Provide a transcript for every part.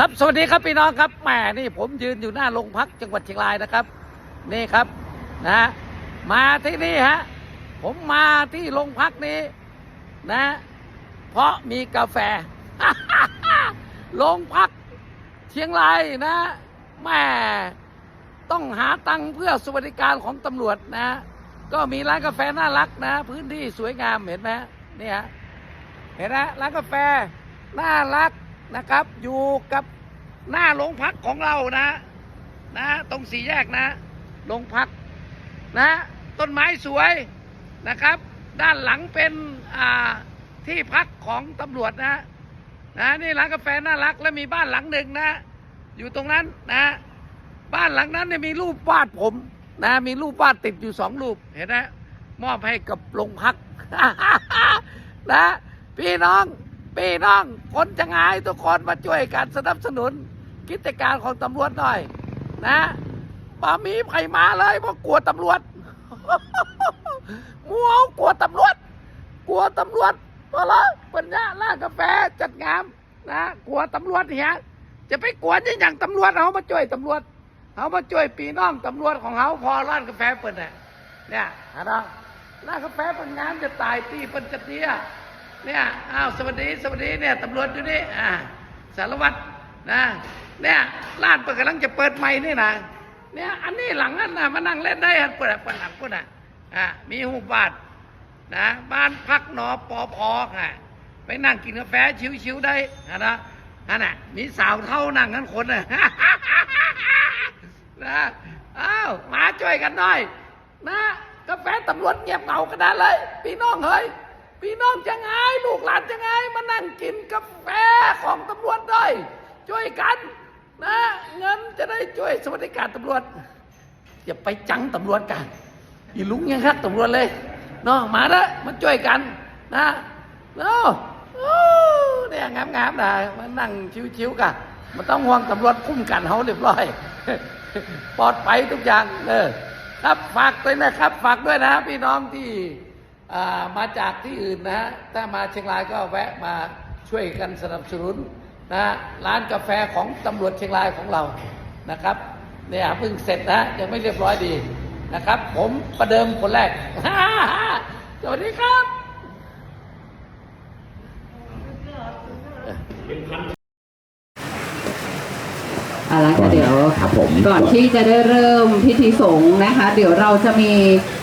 ครับสวัสดีครับพี่น้องครับแหมนี่ผมยืนอยู่หน้าโรงพักจังหวัดเชียงรายนะครับ นี่ครับนะฮะมาที่นี่ฮะผมมาที่โรงพักนี้นะ เพราะมีกาแฟโรงพักเชียงรายนะแหม่ต้องหาตังค์เพื่อสวัสดิการของตำรวจนะ ก็มีร้านกาแฟน่ารักนะ พื้นที่สวยงามเห็นไหมนี่ฮะเห็นนะร้านกาแฟน่ารัก นะครับ อยู่กับหน้าโรงพักของเรานะ นะ ตรงสี่แยกนะโรงพักนะ ต้นไม้สวยนะครับ ด้านหลังเป็นที่พักของตำรวจนะนะนี่ร้านกาแฟน่ารักและมีบ้านหลังหนึ่งนะ อยู่ตรงนั้นนะ บ้านหลังนั้นเนี่ยมีรูปวาดผมนะมีรูปวาดติดอยู่สองรูปเห็นไหมมอบให้กับโรงพักนะพี่น้อง พี่น้องคนจะงายทุกคนมาช่วยกันสนับสนุน กิจการของตำรวจหน่อย นะมามีไผมาเลยเพราะกลัวตำรวจมัวกลัวตำรวจ กลัวตำรวจเพราะละปัญญาล่ากาแฟจัดงามนะกลัวตำรวจเฮียจะไปกลัวจะอย่างตำรวจเขามาช่วยตำรวจเขามาช่วยปีน้องตำรวจของเขาพอร้านกาแฟเปิดเนี่ยเนี่ยฮะน้องร้านกาแฟเป็นงามจะตายตีเป็นจะเตี้ย เนี่ยอ้าวสวัสดีสวัสดีเนี่ยตำรวจอยู่นี่อ่าสารวัตรนะเนี่ยร้านเปิดกำลังจะเปิดใหม่นี่นะเนี่ยอันนี้หลังนั้นนะมานั่งเล่นได้ฮะเปิดเปิดหลังปุ่นอะอ่ามีหูบาทนะบ้านพักหนอปอพอค่ะไปนั่งกินกาแฟชิวๆได้นะนะนั่นน่ะมีสาวเท่านั่งกันคนน่ะนะอ้าวมาช่วยกันหน่อยนะกาแฟตำรวจเงียบเหงาขนาดเลยพี่น้องเฮ้ย พี่น้องจะไงลูกหลานจะไงมานั่งกินกาแฟของตำรวจได้ ช่วยกันนะเงินจะได้ช่วยสวัสดิการตำรวจ อย่าไปจังตำรวจกัน อีลุงยังครับตำรวจเลยเนาะมาเด้อมาช่วยกันนะเนาะโอ้เนี่ยงามๆนะมานั่งชิวๆกันมันต้องห่วงตำรวจคุ้มกันเขาเรียบร้อย ปลอดภัยทุกอย่างเออครับฝากด้วยนะครับ ฝากด้วยนะ พี่น้องที่ มาจากที่อื่นนะฮะ ถ้ามาเชียงรายก็แวะมาช่วยกันสนับสนุนนะร้านกาแฟของตำรวจเชียงรายของเรานะครับเนี่ยเพิ่งเสร็จนะยังไม่เรียบร้อยดีนะครับ ผมประเดิมคนแรก สวัสดีครับ เอาละค่ะเดี๋ยวครับผมก่อนที่จะได้เริ่มพิธีสงฆ์นะคะ เดี๋ยวเราจะมี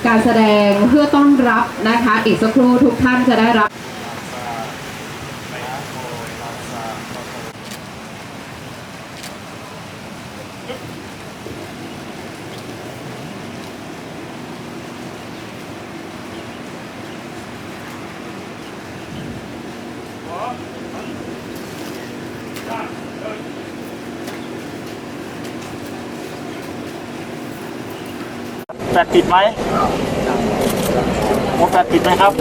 การแสดงเพื่อต้อนรับนะคะ อีกสักครู่ทุกท่านจะได้รับ แฟดติดไหมหมวกแฟดติดไหมครับ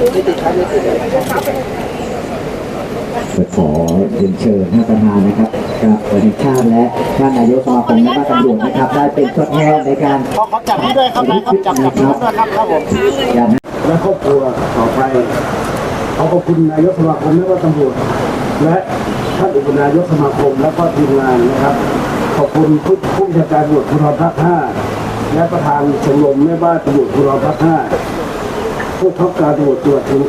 ขอเรียนเชิญท่านประธานนะครับกับประธานชาติและท่านนายกสมาคมนักการตำรวจนะครับ ได้เป็นตัวแทนในการขอขอจับนี้ด้วยครับนะครับจับจับนี้ด้วยครับครับผมอย่างและครอบครัวต่อไปขอขอบคุณนายกสมาคมและก็ตำรวจและท่านอุปนายกสมาคมและก็ทีมงานนะครับ ขอบคุณผู้ผู้บัญชาการตำรวจภูธรภาคห้า และประธานชมรมแม่บ้านตำรวจภูธรภาคห้าผู้ทับการตำรวจตรวจทุก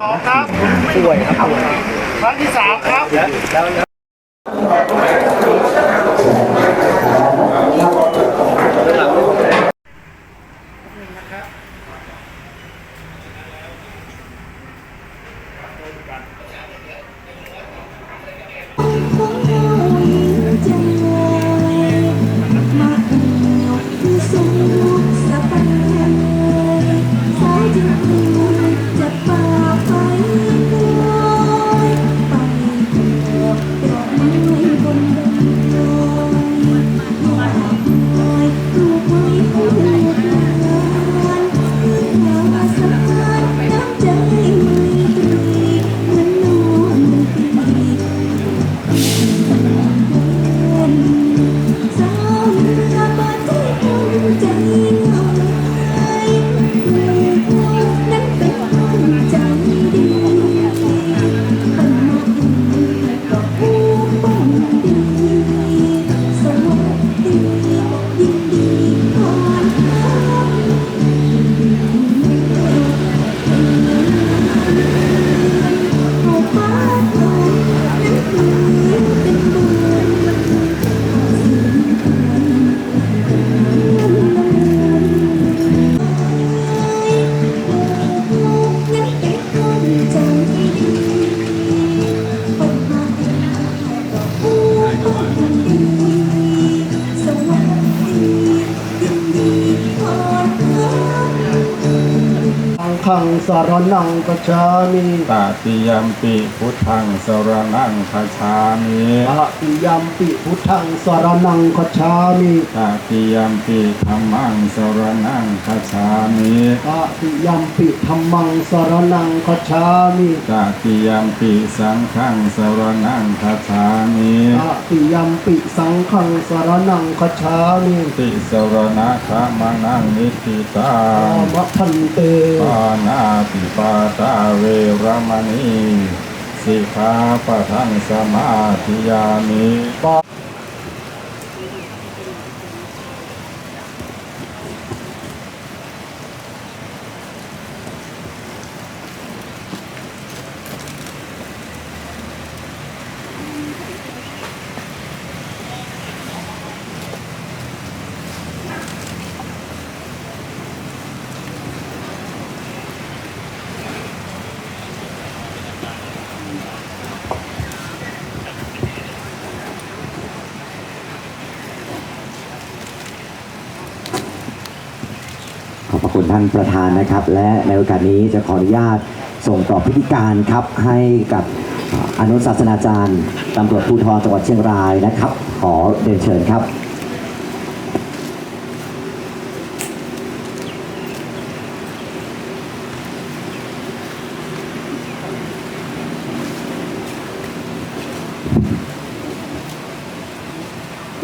สองครับช่วยครับครั้งที่สามครับ สารนังกัจฉามิตติยัมปิพุทธังสรนังคาชามิตติยัมปิพุทธังสารนังกัจฉามิตติยัมปิธรรมังสรนังคาชามิตติยัมปิธรรมังสารนังกัจฉามิตติยัมปิสังฆังสรนังคาชามิตติยัมปิสังฆังสารนังกัจฉามิติสรณะขามนังนิติตาอามะพันเตปานาติปาตาเวรมณี สิกขาปะทังสมาธิยามิ อบพระคุณท่านประธานนะครับ และในโอกาสนี้จะขออนุญาตส่งต่อพิธีการครับให้กับอนุศาสนาจารย์ตำรวจภูธรจังหวัดเชียงรายนะครับ ขอเรียนเชิญครับ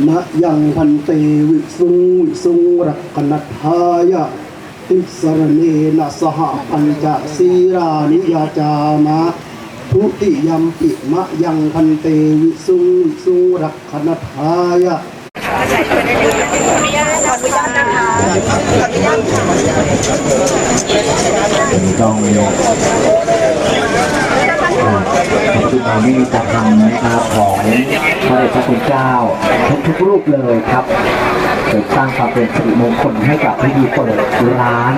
นะยังพันเตวิสุงวิสุงรักขณทายะ ติสรเนนะสหปัญจศีรานิยาจามะทุติยัมปิมะยังพันเตวิสุงสุรักขณทายะต้องทุกเรานี่จะทำนะครับของพระเดชพระคุณเจ้าทุกทุกรูปเลยครับ สร้างความเป็นสิริมงคลให้กับพิธีเปิดร้าน